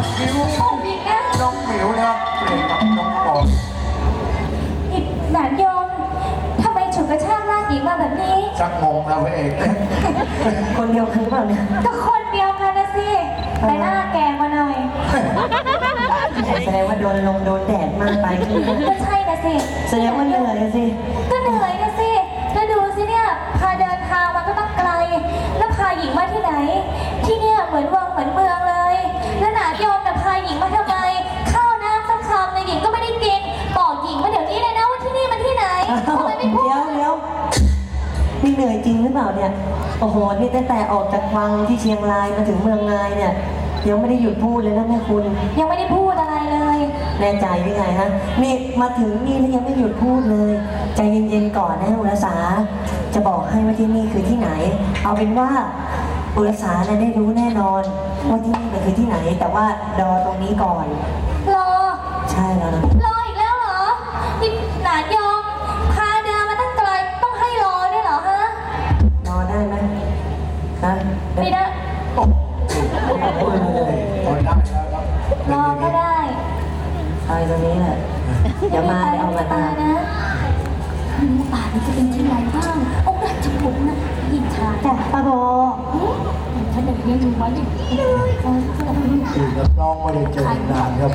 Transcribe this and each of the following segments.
องมิวอีก้วน้องหมิวนะครับเพลงกับน้องปอนอีกหนานยมทำไมฉุดกระชากลากหญิงมาแบบนี้ ชักงงนะพระเอกเนี่ยคนเดียวกันหรือเปล่าเนี่ยก็คนเดียวกันนะสิแต่หน้าแก่มาหน่อยแสดงว่าโดนลมโดนแดดมากไปก็ใช่นะสิแสดงว่าเหนื่อยอะสิก็เหนื่อย นี่เหนื่อยจริงหรือเปล่าเนี่ย โอ้โห นี่ตั้งแต่ออกจากวังที่เชียงรายมาถึงเมืองงายเนี่ย ยังไม่ได้หยุดพูดเลยนะแม่คุณ ยังไม่ได้พูดอะไรเลย แน่ใจหรือไงฮะ นี่มาถึงนี่แล้วยังไม่หยุดพูดเลย ใจเย็นๆก่อนนะอุรสา จะบอกให้ว่าที่นี่คือที่ไหน เอาเป็นว่าอุรสาน่ะได้รู้แน่นอนว่าที่นี่มันคือที่ไหน แต่ว่ารอตรงนี้ก่อน รอ ใช่แล้วนะรอ ไปตรงนี้แหละเดี๋ยวมาเดี๋ยวเอามาตามนะป่านี้จะเป็นที่ไหนบ้างองค์ราชบุตรนะยินชาจ้ะป้าโบฉันเด็กเลี้ยงอยู่ไว้อย่างนี้เลยเออคือกับน้องไม่ได้เจอนานครับ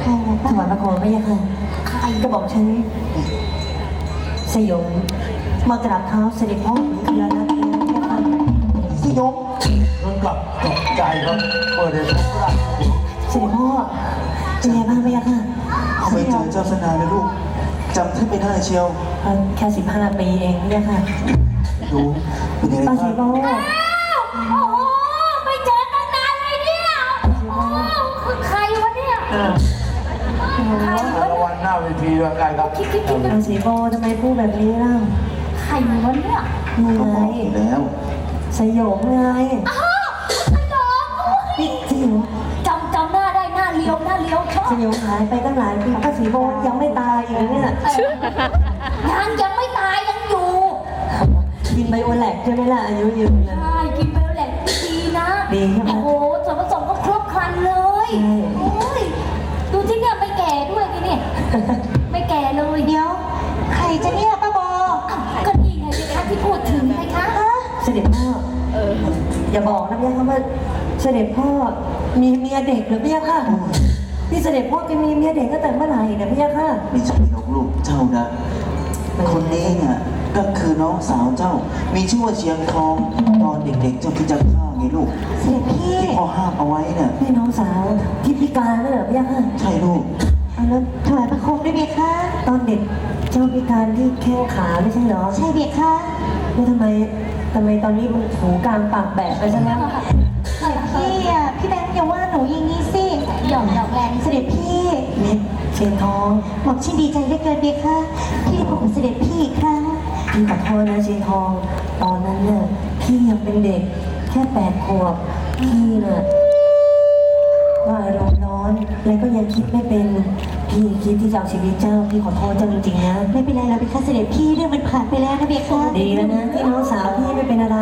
ถวายพระโคมไม่ยังค่ะใครก็บอกฉันสยมมากราบเท้าเสด็จพ่อขุนเคือนะพี่นะคะสยมมันกลับตกใจครับเปิดเลยพบรักเสด็จพ่อ เป็นไงบ้างไหมคะเอาไปเจอเจ้าสนายเลยลูกจำท่านไม่ได้เชียวเอ่อแค่สิบห้าปีเองเนี่ยค่ะดูเป็นยังไงป้าบ้าสีงโบอ้าวโอ้โหไม่เจอตั้งนานเลยเนี่ยโอ้คือใครวะเนี่ยอ่าใครรางวะวัลหน้าเวทีด้วยกันครับคิดคิดคิดป้าสีโบทำไมพูดแบบนี้ล่ะใครวะเนี่ยนี่เขาไงบอกอยู่แล้วสยมไงอ้าวาเลี้ยวชอบสยมหายไปตั้งหลายปีป้าสีโบยังไม่ตายอีกเลยเนี่ยยังยังไม่ตายยังอยู่ กินไบโอแลกใช่ไหมล่ะอายุยืนเลยใช่กินไปแล้วแหละดีนะดีใช่ไหมโอ้โหส่วนผสมก็ครบครันเลยใช่โอ้ยดูที่เนี่ยไม่แก่ด้วยทีนี่ไม่แก่เลยเดี๋ยวใครจะเนี่ยป้าบอาวก็นี่ไงสิคะที่พูดถึงไงคะเสด็จพ่ออย่าบอกนะพี่ค่ะว่าเสด็จพ่อมีเมียเด็กหรือพี่ค่ะ ที่เสด็จพ่อจะมีเมียเด็กตั้งแต่เมื่อไหร่นะพี่ค่ะ ไม่ใช่หรอกลูกเจ้านะ คนนี้เนี่ยก็คือน้องสาวเจ้า มีชื่อว่าเชียงทอง ตอนเด็กๆเจ้าที่จะฆ่าไงลูกเสด็จพี่ที่พ่อห้ามเอาไว้เนี่ยนี่น้องสาวที่พิการนั่นเหรอพี่ค่ะใช่ลูกเอาแล้วถวายพระโคมได้ไหมคะ ตอนเด็กเจ้าพิการที่แข้งขาไม่ใช่เหรอใช่เบียค่ะแล้วทำไมทำไมตอนนี้มันหูกลางปากแบะไปซะแล้ว พี่อะพี่แบงค์อย่าว่าหนูอย่างนี้สิ หยองหยอกแรงเสด็จพี่นี่เชียงทองหม่อมชินดีใจเหลือเกินเบค่ะที่ได้พบกับเสด็จพี่อีกครั้งพี่ขอโทษนะเชียงทอง ตอนนั้นเนี่ยพี่ยังเป็นเด็กแค่แปดขวบพี่เนี่ย แล้วก็ยังคิดไม่เป็นพี่คิดที่จะเอาชีวิตเจ้าพี่ขอโทษเจ้าจริงๆนะไม่เป็นไรเราเบียค่ะเสด็จพี่เรื่องมันผ่านไปแล้วนะเบียค่ะดีแล้วนะที่น้องสาวพี่ไม่เป็นอะไร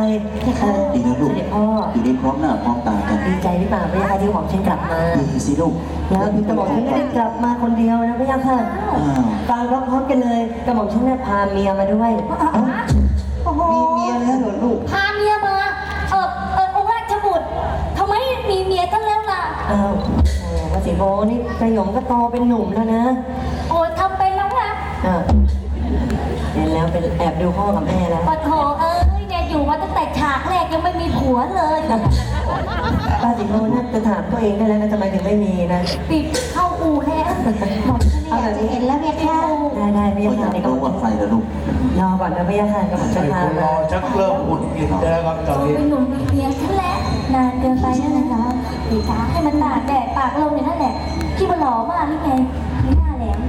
เออดีนะลูกเสด็จพ่ออยู่ได้พร้อมหน้าพร้อมตากันดีใจหรือเปล่าพี่ยาค่ะที่หวังฉันกลับมาดีสิลูกแล้วกระหม่อมฉันไม่ได้กลับมาคนเดียวนะพี่ยาค่ะอ้าวฟังพร้อมๆกันเลยกระหม่อมฉันเนี่ยพาเมียมาด้วยเอ้าโอ้โหมีเมียแล้วเหรอลูกพาเมียมา โอ้วสิโบนี่ประหยมก็โตเป็นหนุ่มแล้วนะโอ้ยทำเป็นแล้วนะอ่าเห็นแล้วเป็นแอบดูพ่อกับแม่แล้วปะโถเอ้ยเนี่ยอยู่มาตั้งแต่ฉากแรกยังไม่มีผัวเลยป้าสิโบน่าจะถามตัวเองได้แล้วนะทำไมถึงไม่มีนะปิดเข้าอู่แล้วหมดเอาแบบนี้เห็นแล้วเบียค่ะได้ได้พี่ก็ยาอยาค่ะกเดี๋ยวรู้ก็ว่าใครเหรอลูกรอก่อนนะพี่ยาค่ะกระหม่อมฉัใช่นพาคนรมาอชักเริ่มหงุดหงิดแล้วครับตอนนี้เป็นหนุ่มมีเมียฉันแล้วนานเกินไปแล้วนะคะ ปีกาให้มันตากแดดปากลมอย่นั้นแหละที่มันหล่อมากนี่ไงมีหน้าแหลม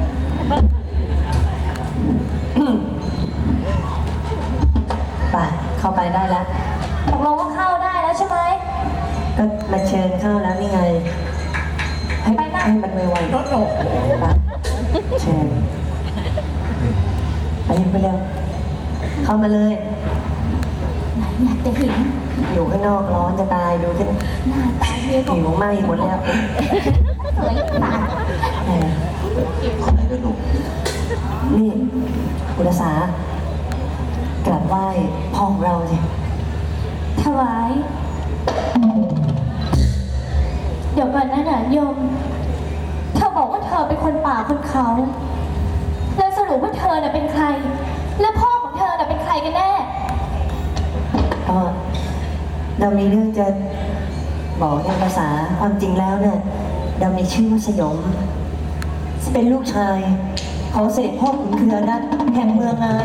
ไปเข้าไปได้แล้วตกลงว่าเข้าได้แล้วใช่ไหมก็มาเชิญเข้าแล้วนี่ไง ให้ไปนะให้มันไวๆโน้ตโน้ตไปเชิญไปยังไปเร็วเข้ามาเลย อยากจะเห็นอยู่ข้างนอกร้อนจะตายดูสิหน้าตาเมียขอผิงวไหม้หมดแล้วสวยตายเออคนไหนกันหนูนี่อุรสากลับไหว้พ่อของเราสิถวาย เดี๋ยวก่อนนะหนานยม เธอบอกว่าเธอเป็นคนป่าคนเขา แล้วสรุปว่าเธอน่ะเป็นใคร และพ่อของเธอน่ะเป็นใครกันแน่ เรามีเรื่องจะบอกในภาษาความจริงแล้วเนี่ยเรามีชื่อว่าสยม เป็นลูกชายของเสด็จพ่อขุนเคือนะแห่งเมืองนาย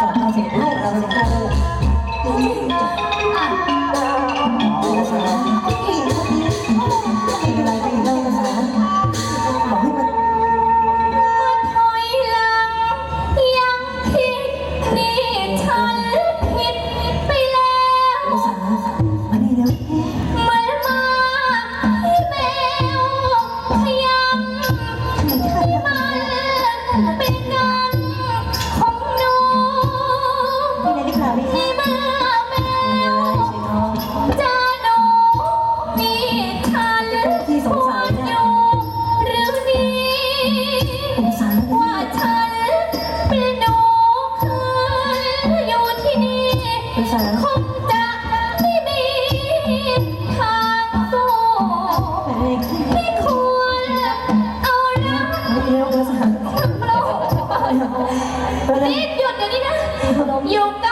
กับพาเสด็จลูกเราเสด็จพ่อ นี่หยุดเดี๋ยวนี้นะหยุดกัน